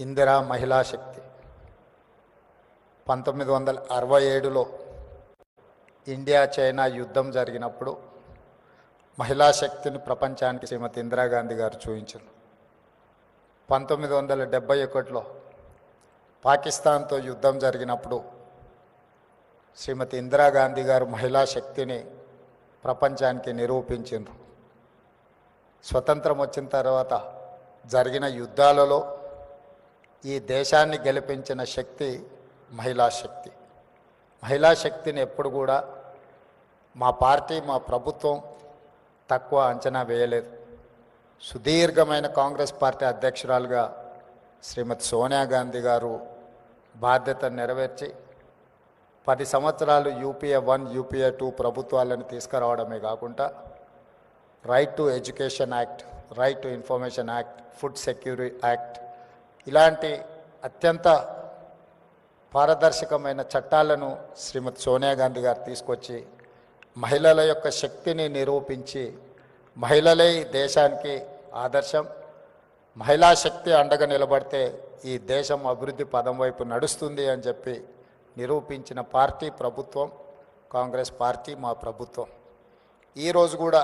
ఇందిరా మహిళా శక్తి. పంతొమ్మిది వందల అరవై ఏడులో ఇండియా చైనా యుద్ధం జరిగినప్పుడు మహిళా శక్తిని ప్రపంచానికి శ్రీమతి ఇందిరాగాంధీ గారు చూపించారు. పంతొమ్మిది వందల డెబ్బై ఒకటిలో పాకిస్తాన్తో యుద్ధం జరిగినప్పుడు శ్రీమతి ఇందిరాగాంధీ గారు మహిళా శక్తిని ప్రపంచానికి నిరూపించారు స్వతంత్రం వచ్చిన తర్వాత జరిగిన యుద్ధాలలో ఈ దేశాన్ని గెలిపించిన శక్తి మహిళా శక్తి. మహిళా శక్తిని ఎప్పుడు కూడా మా పార్టీ మా ప్రభుత్వం తక్కువ అంచనా వేయలేదు. సుదీర్ఘమైన కాంగ్రెస్ పార్టీ అధ్యక్షురాలుగా శ్రీమతి సోనియా గాంధీ గారు బాధ్యత నెరవేర్చి పది సంవత్సరాలు యూపీఏ వన్ యూపీఏ టూ ప్రభుత్వాలను తీసుకురావడమే కాకుండా right to education act right to information act food security act ఇలాంటి అత్యంత పారదర్శకమైన చట్టాలను శ్రీమతి సోనియా గాంధీ గారు తీసుకొచ్చి మహిళల యొక్క శక్తిని నిరూపించి మహిళలే దేశానికి ఆదర్శం మహిళా శక్తి అండగా నిలబడితే ఈ దేశం అభివృద్ధి పదం వైపు నడుస్తుంది అని చెప్పి నిరూపించిన పార్టీ ప్రభుత్వం కాంగ్రెస్ పార్టీ మా ప్రభుత్వం. ఈరోజు కూడా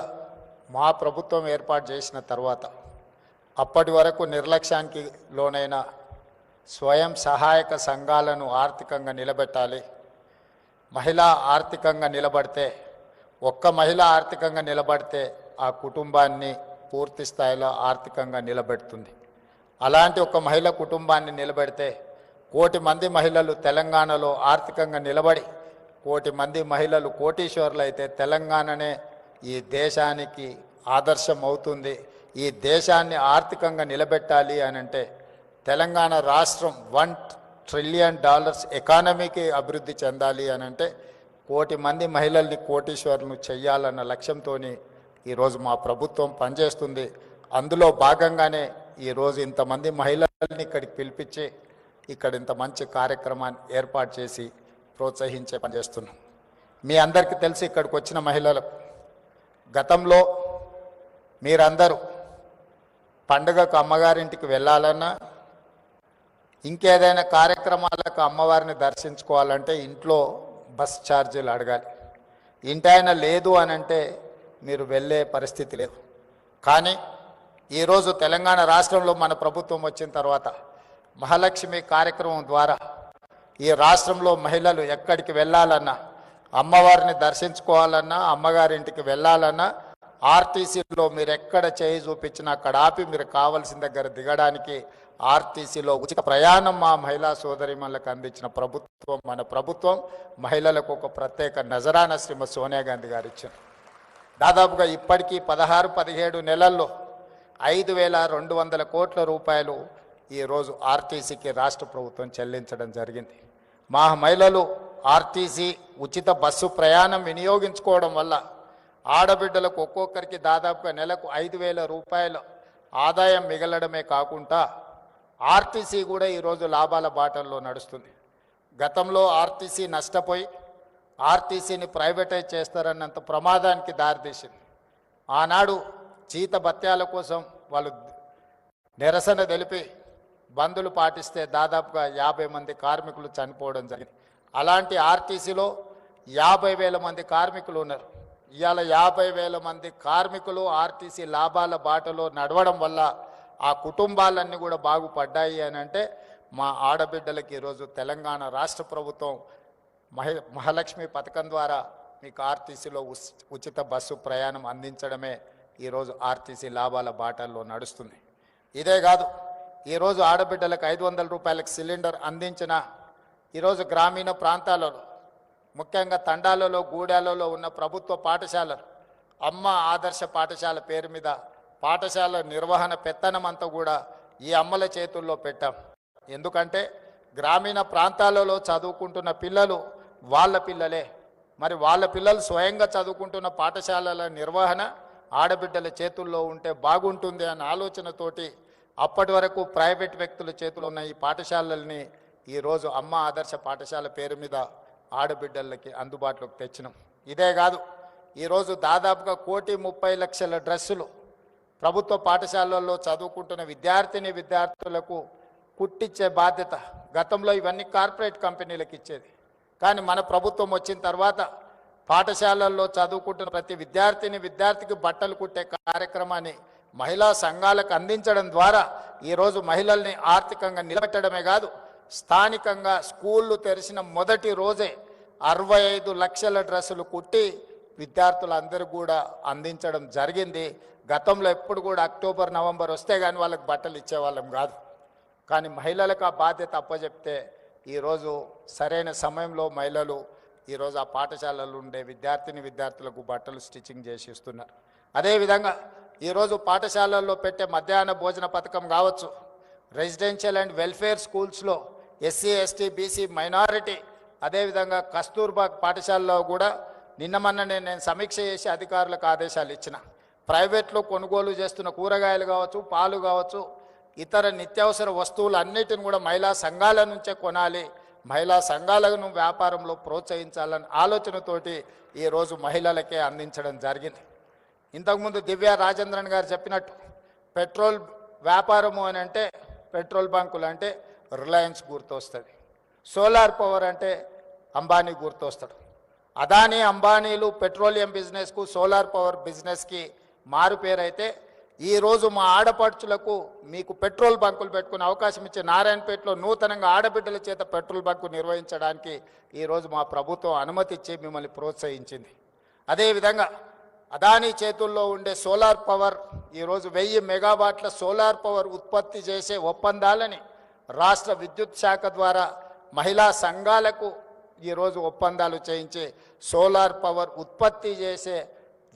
మా ప్రభుత్వం ఏర్పాటు చేసిన తర్వాత అప్పటి వరకు నిర్లక్ష్యానికి లోనైన స్వయం సహాయక సంఘాలను ఆర్థికంగా నిలబెట్టాలి. మహిళ ఆర్థికంగా నిలబడితే ఒక్క మహిళ ఆర్థికంగా నిలబడితే ఆ కుటుంబాన్ని పూర్తి స్థాయిలో ఆర్థికంగా నిలబెడుతుంది. అలాంటి ఒక మహిళ కుటుంబాన్ని నిలబెడితే కోటి మంది మహిళలు తెలంగాణలో ఆర్థికంగా నిలబడి కోటి మంది మహిళలు కోటీశ్వరులు అయితే తెలంగాణనే ఈ దేశానికి ఆదర్శం అవుతుంది ఈ దేశాన్ని ఆర్థికంగా నిలబెట్టాలి అని అంటే తెలంగాణ రాష్ట్రం వన్ ట్రిలియన్ డాలర్స్ ఎకానమీకి అభివృద్ధి చెందాలి అని అంటే కోటి మంది మహిళల్ని కోటీశ్వరులను చెయ్యాలన్న లక్ష్యంతో ఈరోజు మా ప్రభుత్వం పనిచేస్తుంది. అందులో భాగంగానే ఈరోజు ఇంతమంది మహిళల్ని ఇక్కడికి పిలిపించి ఇక్కడ ఇంత మంచి కార్యక్రమాన్ని ఏర్పాటు చేసి ప్రోత్సహించే పనిచేస్తున్నాం మీ అందరికీ తెలిసి ఇక్కడికి వచ్చిన మహిళలు గతంలో మీరందరూ పండుగకు అమ్మగారింటికి వెళ్ళాలన్నా ఇంకేదైనా కార్యక్రమాలకు అమ్మవారిని దర్శించుకోవాలంటే ఇంట్లో బస్ ఛార్జీలు అడగాలి. ఇంటాయన లేదు అని అంటే మీరు వెళ్ళే పరిస్థితి లేదు. కానీ ఈరోజు తెలంగాణ రాష్ట్రంలో మన ప్రభుత్వం వచ్చిన తర్వాత మహాలక్ష్మి కార్యక్రమం ద్వారా ఈ రాష్ట్రంలో మహిళలు ఎక్కడికి వెళ్ళాలన్నా అమ్మవారిని దర్శించుకోవాలన్నా అమ్మగారింటికి వెళ్ళాలన్నా ఆర్టీసీలో మీరు ఎక్కడ చేయి చూపించినా అక్కడ ఆపి మీరు కావలసిన దగ్గర దిగడానికి ఆర్టీసీలో ఉచిత ప్రయాణం మా మహిళా సోదరిమణులకు అందించిన ప్రభుత్వం మన ప్రభుత్వం మహిళలకు ఒక ప్రత్యేక నజరాన శ్రీమ సోనియా గాంధీ గారు ఇచ్చారు. దాదాపుగా ఇప్పటికీ పదహారు పదిహేడు నెలల్లో ఐదు వేల రెండు వందల కోట్ల రూపాయలు ఈరోజు ఆర్టీసీకి రాష్ట్ర ప్రభుత్వం చెల్లించడం జరిగింది. మా మహిళలు ఆర్టీసీ ఉచిత బస్సు ప్రయాణం వినియోగించుకోవడం వల్ల ఆడబిడ్డలకు ఒక్కొక్కరికి దాదాపుగా నెలకు ఐదు వేల రూపాయల ఆదాయం మిగలడమే కాకుండా ఆర్టీసీ కూడా ఈరోజు లాభాల బాటల్లో నడుస్తుంది. గతంలో ఆర్టీసీ నష్టపోయి ఆర్టీసీని ప్రైవేటైజ్ చేస్తారన్నంత ప్రమాదానికి దారితీసింది. ఆనాడు జీత భత్యాల కోసం వాళ్ళు నిరసన తెలిపి బంధులు పాటిస్తే దాదాపుగా యాభై మంది కార్మికులు చనిపోవడం జరిగింది. అలాంటి ఆర్టీసీలో యాభై వేల మంది కార్మికులు ఉన్నారు. ఇవాళ యాభై వేల మంది కార్మికులు ఆర్టీసీ లాభాల బాటలో నడవడం వల్ల ఆ కుటుంబాలన్నీ కూడా బాగుపడ్డాయి అని అంటే మా ఆడబిడ్డలకి ఈరోజు తెలంగాణ రాష్ట్ర ప్రభుత్వం మహి మహాలక్ష్మి పథకం ద్వారా మీకు ఆర్టీసీలో ఉచిత బస్సు ప్రయాణం అందించడమే ఈరోజు ఆర్టీసీ లాభాల బాటల్లో నడుస్తుంది. ఇదే కాదు ఈరోజు ఆడబిడ్డలకు ఐదు వందల రూపాయలకు సిలిండర్ అందించిన ఈరోజు గ్రామీణ ప్రాంతాలలో ముఖ్యంగా తండాలలో గూడాలలో ఉన్న ప్రభుత్వ పాఠశాలలు. అమ్మ ఆదర్శ పాఠశాల పేరు మీద పాఠశాల నిర్వహణ పెత్తనం అంతా కూడా ఈ అమ్మల చేతుల్లో పెట్టాం. ఎందుకంటే గ్రామీణ ప్రాంతాలలో చదువుకుంటున్న పిల్లలు వాళ్ళ పిల్లలే. మరి వాళ్ళ పిల్లలు స్వయంగా చదువుకుంటున్న పాఠశాలల నిర్వహణ ఆడబిడ్డల చేతుల్లో ఉంటే బాగుంటుంది అన్న ఆలోచనతోటి అప్పటి వరకు ప్రైవేట్ వ్యక్తుల చేతులు ఉన్న ఈ పాఠశాలల్ని ఈరోజు అమ్మ ఆదర్శ పాఠశాల పేరు మీద ఆడబిడ్డలకి అందుబాటులోకి తెచ్చినాం. ఇదే కాదు ఈరోజు దాదాపుగా కోటి ముప్పై లక్షల డ్రెస్సులు ప్రభుత్వ పాఠశాలల్లో చదువుకుంటున్న విద్యార్థిని విద్యార్థులకు కుట్టించే బాధ్యత గతంలో ఇవన్నీ కార్పొరేట్ కంపెనీలకు ఇచ్చేది. కానీ మన ప్రభుత్వం వచ్చిన తర్వాత పాఠశాలల్లో చదువుకుంటున్న ప్రతి విద్యార్థిని విద్యార్థికి బట్టలు కుట్టే కార్యక్రమాన్ని మహిళా సంఘాలకు అందించడం ద్వారా ఈరోజు మహిళల్ని ఆర్థికంగా నిలబెట్టడమే కాదు స్థానికంగా స్కూళ్ళు తెరిచిన మొదటి రోజే అరవై ఐదు లక్షల డ్రెస్సులు కుట్టి విద్యార్థులందరూ కూడా అందించడం జరిగింది. గతంలో ఎప్పుడు కూడా అక్టోబర్ నవంబర్ వస్తే కానీ వాళ్ళకి బట్టలు ఇచ్చేవాళ్ళం కాదు. కానీ మహిళలకు ఆ బాధ్యత అప్పచెప్తే ఈరోజు సరైన సమయంలో మహిళలు ఈరోజు ఆ పాఠశాలలు ఉండే విద్యార్థిని విద్యార్థులకు బట్టలు స్టిచ్చింగ్ చేసి ఇస్తున్నారు. అదేవిధంగా ఈరోజు పాఠశాలల్లో పెట్టే మధ్యాహ్న భోజన పథకం కావచ్చు. రెసిడెన్షియల్ అండ్ వెల్ఫేర్ స్కూల్స్లో ఎస్సీ ఎస్టీ బీసీ మైనారిటీ అదేవిధంగా కస్తూర్బా పాఠశాలలో కూడా నిన్న మొన్ననే నేను సమీక్ష చేసి అధికారులకు ఆదేశాలు ఇచ్చిన. ప్రైవేట్లో కొనుగోలు చేస్తున్న కూరగాయలు కావచ్చు పాలు కావచ్చు ఇతర నిత్యావసర వస్తువులు అన్నిటిని కూడా మహిళా సంఘాల నుంచే కొనాలి. మహిళా సంఘాలను వ్యాపారంలో ప్రోత్సహించాలని ఆలోచనతోటి ఈరోజు మహిళలకే అందించడం జరిగింది. ఇంతకుముందు దివ్య రాజేంద్రన్ గారు చెప్పినట్టు పెట్రోల్ వ్యాపారము అని అంటే పెట్రోల్ బంకులు అంటే రిలయన్స్ గుర్తొస్తుంది. సోలార్ పవర్ అంటే అంబానీ గుర్తొస్తాడు. అదానీ అంబానీలు పెట్రోలియం బిజినెస్కు సోలార్ పవర్ బిజినెస్కి మారుపేరైతే ఈరోజు మా ఆడపడుచులకు మీకు పెట్రోల్ బంకులు పెట్టుకునే అవకాశం ఇచ్చే నారాయణపేటలో నూతనంగా ఆడబిడ్డల చేత పెట్రోల్ బంకు నిర్వహించడానికి ఈరోజు మా ప్రభుత్వం అనుమతి ఇచ్చి మిమ్మల్ని ప్రోత్సహించింది. అదేవిధంగా అదానీ చేతుల్లో ఉండే సోలార్ పవర్ ఈరోజు వెయ్యి మెగావాట్ల సోలార్ పవర్ ఉత్పత్తి చేసే ఒప్పందాలని రాష్ట్ర విద్యుత్ శాఖ ద్వారా మహిళా సంఘాలకు ఈరోజు ఒప్పందాలు చేయించి సోలార్ పవర్ ఉత్పత్తి చేసే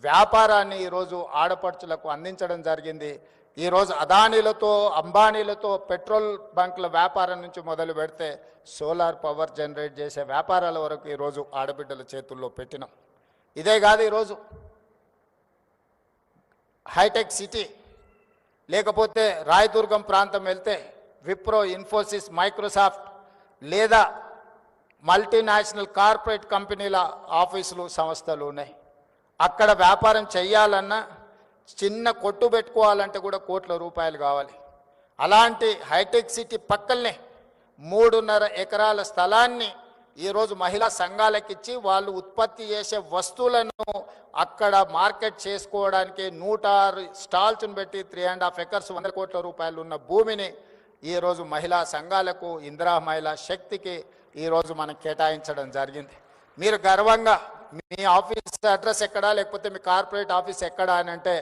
వ్యాపారాన్ని ఈరోజు ఆడపడుచులకు అందించడం జరిగింది. ఈరోజు అదానీలతో అంబానీలతో పెట్రోల్ బంకుల వ్యాపారం నుంచి మొదలు పెడితే సోలార్ పవర్ జనరేట్ చేసే వ్యాపారాల వరకు ఈరోజు ఆడబిడ్డల చేతుల్లో పెట్టినాం. ఇదే కాదు ఈరోజు హైటెక్ సిటీ లేకపోతే రాయదుర్గం ప్రాంతం వెళ్తే విప్రో ఇన్ఫోసిస్ మైక్రోసాఫ్ట్ లేదా మల్టీనేషనల్ కార్పొరేట్ కంపెనీల ఆఫీసులు సంస్థలు ఉన్నాయి. అక్కడ వ్యాపారం చేయాలన్నా చిన్న కొట్టు పెట్టుకోవాలంటే కూడా కోట్ల రూపాయలు కావాలి. అలాంటి హైటెక్ సిటీ పక్కనే మూడున్నర ఎకరాల స్థలాన్ని ఈరోజు మహిళా సంఘాలకిచ్చి వాళ్ళు ఉత్పత్తి చేసే వస్తువులను అక్కడ మార్కెట్ చేసుకోవడానికి నూట ఆరు స్టాల్స్ని పెట్టి త్రీ అండ్ హాఫ్ ఎకర్స్ వంద కోట్ల రూపాయలు ఉన్న భూమిని ఈరోజు మహిళా సంఘాలకు ఇందిరా మహిళా శక్తికి ఈరోజు మనం కేటాయించడం జరిగింది. మీరు గర్వంగా మీ ఆఫీస్ అడ్రస్ ఎక్కడా లేకపోతే మీ కార్పొరేట్ ఆఫీస్ ఎక్కడా అని అంటే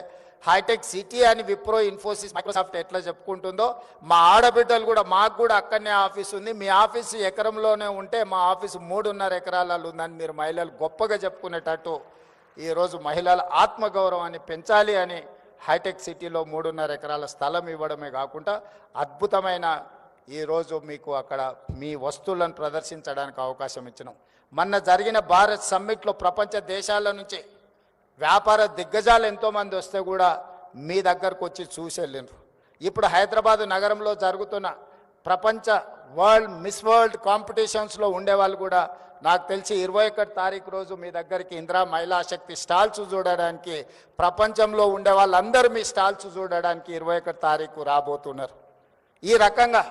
హైటెక్ సిటీ అని విప్రో ఇన్ఫోసిస్ మైక్రోసాఫ్ట్ ఎట్లా చెప్పుకుంటుందో మా ఆడబిడ్డలు కూడా మాకు కూడా అక్కడనే ఆఫీస్ ఉంది. మీ ఆఫీసు ఎకరంలోనే ఉంటే మా ఆఫీసు మూడున్నర ఎకరాలలో ఉందని మీరు మహిళలు గొప్పగా చెప్పుకునేటట్టు ఈరోజు మహిళల ఆత్మగౌరవాన్ని పెంచాలి అని హైటెక్ సిటీలో మూడున్నర ఎకరాల స్థలం ఇవ్వడమే కాకుండా అద్భుతమైన ఈరోజు మీకు అక్కడ మీ వస్తువులను ప్రదర్శించడానికి అవకాశం ఇచ్చినాం. మొన్న జరిగిన భారత్ సమ్మిట్లో ప్రపంచ దేశాల నుంచి వ్యాపార దిగ్గజాలు ఎంతోమంది వస్తే కూడా మీ దగ్గరకు వచ్చి చూసి వెళ్ళిండ్రు. ఇప్పుడు హైదరాబాద్ నగరంలో జరుగుతున్న ప్రపంచ వరల్డ్ మిస్ వరల్డ్ కాంపిటీషన్స్లో ఉండేవాళ్ళు కూడా నాకు తెలిసి ఇరవై ఒకటి తారీఖు రోజు మీ దగ్గరికి ఇందిరా మహిళా శక్తి స్టాల్స్ చూడడానికి ప్రపంచంలో ఉండే వాళ్ళందరూ మీ స్టాల్స్ చూడడానికి ఇరవై ఒకటి తారీఖు రాబోతున్నారు. ఈ రకంగా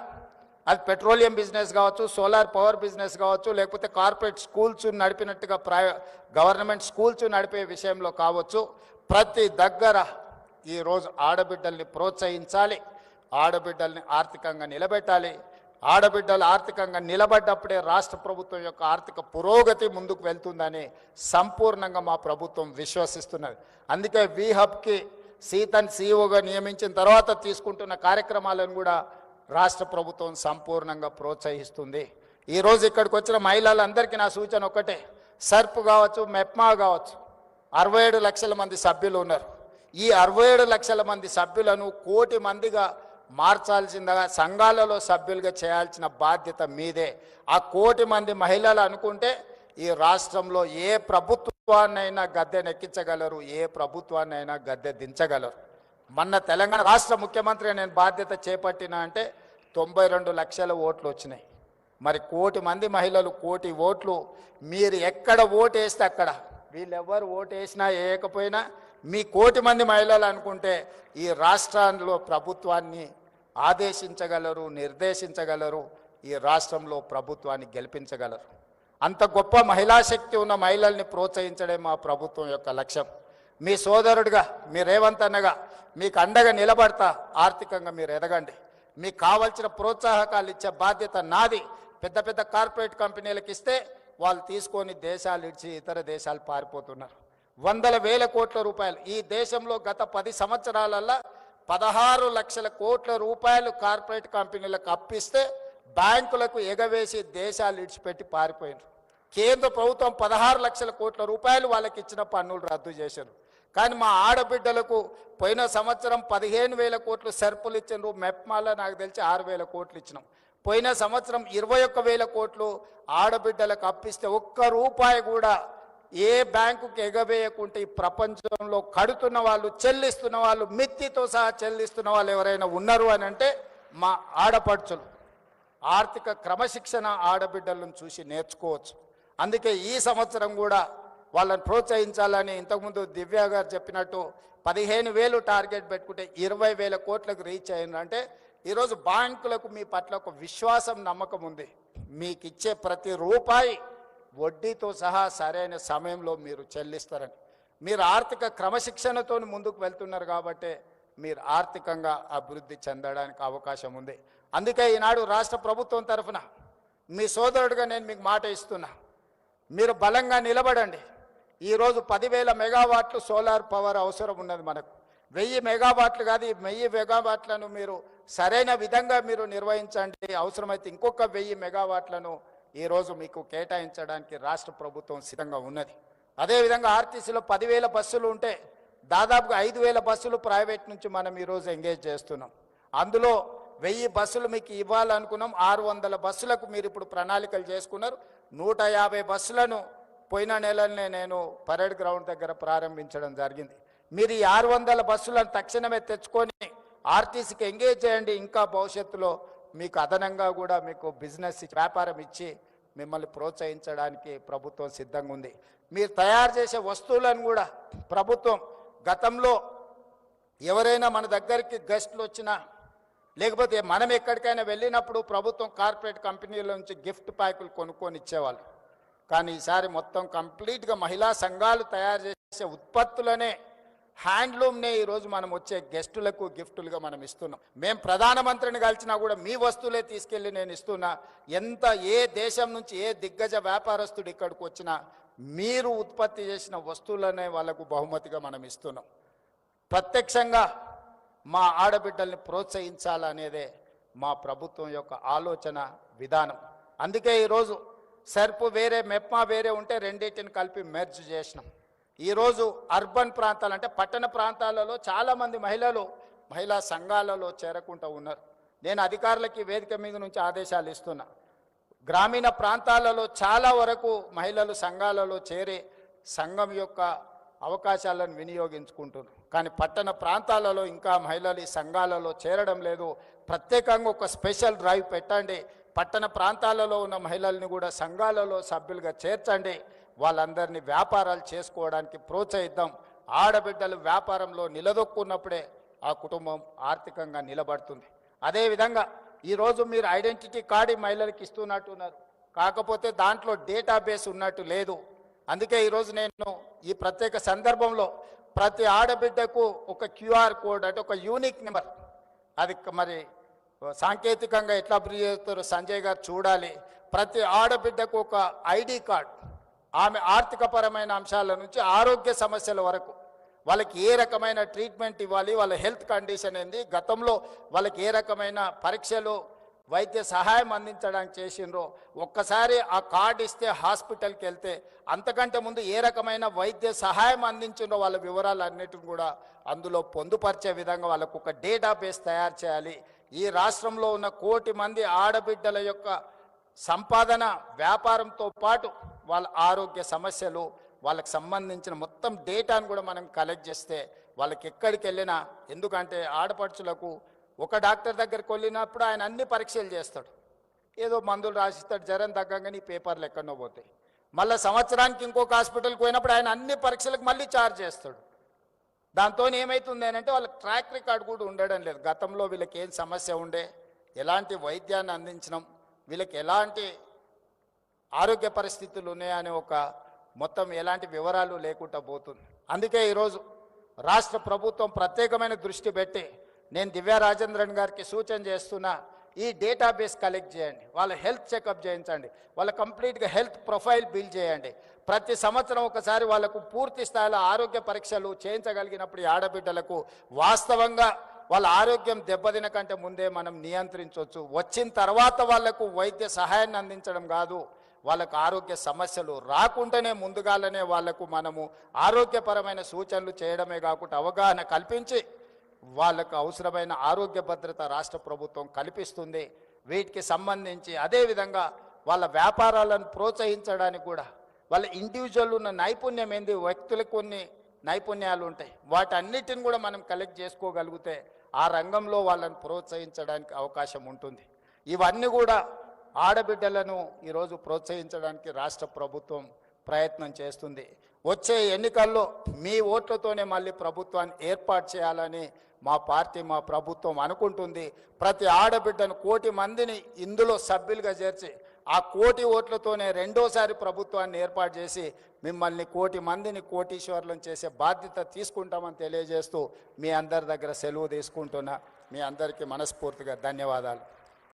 అది పెట్రోలియం బిజినెస్ కావచ్చు సోలార్ పవర్ బిజినెస్ కావచ్చు లేకపోతే కార్పొరేట్ స్కూల్స్ నడిపినట్టుగా ప్రై గవర్నమెంట్ స్కూల్స్ నడిపే విషయంలో కావచ్చు ప్రతి దగ్గర ఈరోజు ఆడబిడ్డల్ని ప్రోత్సహించాలి ఆడబిడ్డల్ని ఆర్థికంగా నిలబెట్టాలి ఆడబిడ్డలు ఆర్థికంగా నిలబడ్డప్పుడే రాష్ట్ర ప్రభుత్వం యొక్క ఆర్థిక పురోగతి ముందుకు వెళ్తుందని సంపూర్ణంగా మా ప్రభుత్వం విశ్వసిస్తున్నది. అందుకే వి హబ్కి సీతన్ సీఈఓగా నియమించిన తర్వాత తీసుకుంటున్న కార్యక్రమాలను కూడా రాష్ట్ర ప్రభుత్వం సంపూర్ణంగా ప్రోత్సహిస్తుంది. ఈరోజు ఇక్కడికి వచ్చిన మహిళలందరికీ నా సూచన ఒకటే సర్ప్ కావచ్చు మెప్మా కావచ్చు. అరవై ఏడు లక్షల మంది సభ్యులు ఉన్నారు. ఈ అరవై ఏడు లక్షల మంది సభ్యులను కోటి మందిగా మార్చాల్సిందిగా సంఘాలలో సభ్యులుగా చేయాల్సిన బాధ్యత మీదే. ఆ కోటి మంది మహిళలు అనుకుంటే ఈ రాష్ట్రంలో ఏ ప్రభుత్వాన్నైనా గద్దె నెక్కించగలరు ఏ ప్రభుత్వాన్నైనా గద్దె దించగలరు. మొన్న తెలంగాణ రాష్ట్ర ముఖ్యమంత్రి నేను బాధ్యత చేపట్టిన అంటే తొంభై రెండు లక్షల ఓట్లు వచ్చినాయి. మరి కోటి మంది మహిళలు కోటి ఓట్లు మీరు ఎక్కడ ఓటు వేస్తే అక్కడ. వీళ్ళెవ్వరు ఓటు వేసినా వేయకపోయినా మీ కోటి మంది మహిళలు అనుకుంటే ఈ రాష్ట్రాల్లో ప్రభుత్వాన్ని ఆదేశించగలరు నిర్దేశించగలరు ఈ రాష్ట్రంలో ప్రభుత్వాన్ని గెలిపించగలరు. అంత గొప్ప మహిళా శక్తి ఉన్న మహిళల్ని ప్రోత్సహించడే మా ప్రభుత్వం యొక్క లక్ష్యం. మీ సోదరుడిగా మీ రేవంత్ అన్నగా మీకు అండగా నిలబడతా ఆర్థికంగా మీరు ఎదగండి. మీకు కావలసిన ప్రోత్సాహకాలు ఇచ్చే బాధ్యత నాది. పెద్ద పెద్ద కార్పొరేట్ కంపెనీలకు ఇస్తే వాళ్ళు తీసుకొని దేశాలు ఇచ్చి ఇతర దేశాలు పారిపోతున్నారు. వందల వేల కోట్ల రూపాయలు ఈ దేశంలో గత పది సంవత్సరాలల్లో పదహారు లక్షల కోట్ల రూపాయలు కార్పొరేట్ కంపెనీలకు అప్పిస్తే బ్యాంకులకు ఎగవేసి దేశాలు ఇడిచిపెట్టి పారిపోయినారు. కేంద్ర ప్రభుత్వం పదహారు లక్షల కోట్ల రూపాయలు వాళ్ళకి ఇచ్చిన పన్నులు రద్దు చేశారు. కానీ మా ఆడబిడ్డలకు పోయిన సంవత్సరం పదిహేను వేల కోట్లు సరుపులు ఇచ్చిండ్రు. మెప్మాల నాకు తెలిసి ఆరు వేల కోట్లు ఇచ్చినాం. పోయిన సంవత్సరం ఇరవై ఒక్క వేల కోట్లు ఆడబిడ్డలకు అప్పిస్తే ఒక్క రూపాయి కూడా ఏ బ్యాంకుకి ఎగవేయకుంటే ఈ ప్రపంచంలో కడుతున్న వాళ్ళు చెల్లిస్తున్న వాళ్ళు మిత్తితో సహా చెల్లిస్తున్న వాళ్ళు ఎవరైనా ఉన్నారు అని అంటే మా ఆడపడుచులు. ఆర్థిక క్రమశిక్షణ ఆడబిడ్డలను చూసి నేర్చుకోవచ్చు. అందుకే ఈ సంవత్సరం కూడా వాళ్ళని ప్రోత్సహించాలని ఇంతకుముందు దివ్య గారు చెప్పినట్టు పదిహేను వేలు టార్గెట్ పెట్టుకుంటే ఇరవై వేల కోట్లకు రీచ్ అయిందంటే ఈరోజు బ్యాంకులకు మీ పట్ల ఒక విశ్వాసం నమ్మకం ఉంది. మీకు ఇచ్చే ప్రతి రూపాయి వడ్డీతో సహా సరైన సమయంలో మీరు చెల్లిస్తారని. మీరు ఆర్థిక క్రమశిక్షణతో ముందుకు వెళ్తున్నారు కాబట్టే మీరు ఆర్థికంగా అభివృద్ధి చెందడానికి అవకాశం ఉంది. అందుకే ఈనాడు రాష్ట్ర ప్రభుత్వం తరఫున మీ సోదరుడిగా నేను మీకు మాట ఇస్తున్నా. మీరు బలంగా నిలబడండి. ఈరోజు పదివేల మెగావాట్లు సోలార్ పవర్ అవసరం ఉన్నది మనకు. వెయ్యి మెగావాట్లు కాదు ఈ వెయ్యి మెగావాట్లను మీరు సరైన విధంగా మీరు నిర్వహించండి. అవసరమైతే ఇంకొక వెయ్యి మెగావాట్లను ఈరోజు మీకు కేటాయించడానికి రాష్ట్ర ప్రభుత్వం సిద్ధంగా ఉన్నది. అదేవిధంగా ఆర్టీసీలో పదివేల బస్సులు ఉంటే దాదాపుగా ఐదు వేల బస్సులు ప్రైవేట్ నుంచి మనం ఈరోజు ఎంగేజ్ చేస్తున్నాం. అందులో వెయ్యి బస్సులు మీకు ఇవ్వాలనుకున్నాం. ఆరు వందల బస్సులకు మీరు ఇప్పుడు ప్రణాళికలు చేసుకున్నారు. నూట యాభై బస్సులను పోయిన నెలలనే నేను పరేడ్ గ్రౌండ్ దగ్గర ప్రారంభించడం జరిగింది. మీరు ఈ ఆరు వందల బస్సులను తక్షణమే తెచ్చుకొని ఆర్టీసీకి ఎంగేజ్ చేయండి. ఇంకా భవిష్యత్తులో మీకు అదనంగా కూడా మీకు బిజినెస్ వ్యాపారం ఇచ్చి మిమ్మల్ని ప్రోత్సహించడానికి ప్రభుత్వం సిద్ధంగా ఉంది. మీరు తయారు చేసే వస్తువులను కూడా ప్రభుత్వం గతంలో ఎవరైనా మన దగ్గరికి గెస్ట్లు వచ్చినా లేకపోతే మనం ఎక్కడికైనా వెళ్ళినప్పుడు ప్రభుత్వం కార్పొరేట్ కంపెనీల నుంచి గిఫ్ట్ ప్యాకులు కొనుక్కొని ఇచ్చేవాళ్ళు. కానీ ఈసారి మొత్తం కంప్లీట్గా మహిళా సంఘాలు తయారు చేసే ఉత్పత్తులనే హ్యాండ్లూమ్నే ఈరోజు మనం వచ్చే గెస్టులకు గిఫ్టులుగా మనం ఇస్తున్నాం. మేము ప్రధానమంత్రిని కలిసినా కూడా మీ వస్తువులే తీసుకెళ్ళి నేను ఇస్తున్నా. ఎంత ఏ దేశం నుంచి ఏ దిగ్గజ వ్యాపారస్తుడు ఇక్కడికి వచ్చినా మీరు ఉత్పత్తి చేసిన వస్తువులనే వాళ్ళకు బహుమతిగా మనం ఇస్తున్నాం. ప్రత్యక్షంగా మా ఆడబిడ్డల్ని ప్రోత్సహించాలనేదే మా ప్రభుత్వం యొక్క ఆలోచన విధానం. అందుకే ఈరోజు సర్పు వేరే మెప్మా వేరే ఉంటే రెండింటిని కలిపి మెర్జ్ చేసినాం. ఈరోజు అర్బన్ ప్రాంతాలు అంటే పట్టణ ప్రాంతాలలో చాలామంది మహిళలు మహిళా సంఘాలలో చేరకుండా ఉన్నారు. నేను అధికారులకి వేదిక మీద నుంచి ఆదేశాలు ఇస్తున్నా. గ్రామీణ ప్రాంతాలలో చాలా వరకు మహిళలు సంఘాలలో చేరి సంఘం యొక్క అవకాశాలను వినియోగించుకుంటున్నారు. కానీ పట్టణ ప్రాంతాలలో ఇంకా మహిళలు ఈ సంఘాలలో చేరడం లేదు. ప్రత్యేకంగా ఒక స్పెషల్ డ్రైవ్ పెట్టండి. పట్టణ ప్రాంతాలలో ఉన్న మహిళల్ని కూడా సంఘాలలో సభ్యులుగా చేర్చండి. వాళ్ళందరినీ వ్యాపారాలు చేసుకోవడానికి ప్రోత్సహిద్దాం. ఆడబిడ్డలు వ్యాపారంలో నిలదొక్కున్నప్పుడే ఆ కుటుంబం ఆర్థికంగా నిలబడుతుంది. అదేవిధంగా ఈరోజు మీరు ఐడెంటిటీ కార్డు మహిళలకు ఇస్తున్నట్టున్నారు కాకపోతే దాంట్లో డేటాబేస్ ఉన్నట్టు లేదు. అందుకే ఈరోజు నేను ఈ ప్రత్యేక సందర్భంలో ప్రతి ఆడబిడ్డకు ఒక క్యూఆర్ కోడ్ అంటే ఒక యూనిక్ నెంబర్. అది మరి సాంకేతికంగా ఎట్లా అభివృద్ధి చేస్తారో సంజయ్ గారు చూడాలి. ప్రతి ఆడబిడ్డకు ఒక ఐడి కార్డ్. ఆమె ఆర్థికపరమైన అంశాల నుంచి ఆరోగ్య సమస్యల వరకు వాళ్ళకి ఏ రకమైన ట్రీట్మెంట్ ఇవ్వాలి వాళ్ళ హెల్త్ కండిషన్ ఏంది గతంలో వాళ్ళకి ఏ రకమైన పరీక్షలు వైద్య సహాయం అందించడానికి చేసిండ్రో ఒక్కసారి ఆ కార్డు ఇస్తే హాస్పిటల్కి వెళ్తే అంతకంటే ముందు ఏ రకమైన వైద్య సహాయం అందించిండ్రో వాళ్ళ వివరాలు అన్నిటిని కూడా అందులో పొందుపరిచే విధంగా వాళ్ళకు ఒక డేటాబేస్ తయారు చేయాలి. ఈ రాష్ట్రంలో ఉన్న కోటి మంది ఆడబిడ్డల యొక్క సంపాదన వ్యాపారంతో పాటు వాళ్ళ ఆరోగ్య సమస్యలు వాళ్ళకి సంబంధించిన మొత్తం డేటాను కూడా మనం కలెక్ట్ చేస్తే వాళ్ళకి ఎక్కడికి వెళ్ళినా ఎందుకంటే ఆడపడుచులకు ఒక డాక్టర్ దగ్గరికి వెళ్ళినప్పుడు ఆయన అన్ని పరీక్షలు చేస్తాడు. ఏదో మందులు రాసిస్తాడు జ్వరం తగ్గంగానే ఈ పేపర్లు ఎక్కడో పోతాయి. మళ్ళీ సంవత్సరానికి ఇంకొక హాస్పిటల్కి పోయినప్పుడు ఆయన అన్ని పరీక్షలకు మళ్ళీ ఛార్జ్ చేస్తాడు. దాంతో ఏమవుతుంది అని అంటే వాళ్ళకి ట్రాక్ రికార్డ్ కూడా ఉండడం లేదు. గతంలో వీళ్ళకి ఏం సమస్య ఉండే ఎలాంటి వైద్యాన్ని అందించడం వీళ్ళకి ఎలాంటి ఆరోగ్య పరిస్థితులు ఉన్నాయనే ఒక మొత్తం ఎలాంటి వివరాలు లేకుండా పోతుంది. అందుకే ఈరోజు రాష్ట్ర ప్రభుత్వం ప్రత్యేకమైన దృష్టి పెట్టి నేను దివ్యా రాజేంద్రన్ గారికి సూచన చేస్తున్నా ఈ డేటాబేస్ కలెక్ట్ చేయండి వాళ్ళ హెల్త్ చెకప్ చేయించండి వాళ్ళ కంప్లీట్గా హెల్త్ ప్రొఫైల్ బిల్డ్ చేయండి. ప్రతి సంవత్సరం ఒకసారి వాళ్ళకు పూర్తి స్థాయిలో ఆరోగ్య పరీక్షలు చేయించగలిగినప్పుడు ఆడబిడ్డలకు వాస్తవంగా వాళ్ళ ఆరోగ్యం దెబ్బతిన కంటే ముందే మనం నియంత్రించవచ్చు. వచ్చిన తర్వాత వాళ్ళకు వైద్య సహాయాన్ని అందించడం కాదు. వాళ్ళకు ఆరోగ్య సమస్యలు రాకుండానే ముందుగాలనే వాళ్ళకు మనము ఆరోగ్యపరమైన సూచనలు చేయడమే కాకుండా అవగాహన కల్పించి వాళ్ళకు అవసరమైన ఆరోగ్య భద్రత రాష్ట్ర ప్రభుత్వం కల్పిస్తుంది. వీటికి సంబంధించి అదేవిధంగా వాళ్ళ వ్యాపారాలను ప్రోత్సహించడానికి కూడా వాళ్ళ ఇండివిజువల్ ఉన్న నైపుణ్యం ఏంది వ్యక్తులకు కొన్ని నైపుణ్యాలు ఉంటాయి. వాటన్నిటిని కూడా మనం కలెక్ట్ చేసుకోగలిగితే ఆ రంగంలో వాళ్ళని ప్రోత్సహించడానికి అవకాశం ఉంటుంది. ఇవన్నీ కూడా ఆడబిడ్డలను ఈరోజు ప్రోత్సహించడానికి రాష్ట్ర ప్రభుత్వం ప్రయత్నం చేస్తుంది. వచ్చే ఎన్నికల్లో మీ ఓట్లతోనే మళ్ళీ ప్రభుత్వాన్ని ఏర్పాటు చేయాలని మా పార్టీ మా ప్రభుత్వం అనుకుంటుంది. ప్రతి ఆడబిడ్డను కోటి మందిని ఇందులో సభ్యులుగా చేర్చి ఆ కోటి ఓట్లతోనే రెండోసారి ప్రభుత్వాన్ని ఏర్పాటు చేసి మిమ్మల్ని కోటి మందిని కోటీశ్వర్లను చేసే బాధ్యత తీసుకుంటామని తెలియజేస్తూ మీ అందరి దగ్గర సెలవు తీసుకుంటున్నా. మీ అందరికీ మనస్ఫూర్తిగా ధన్యవాదాలు.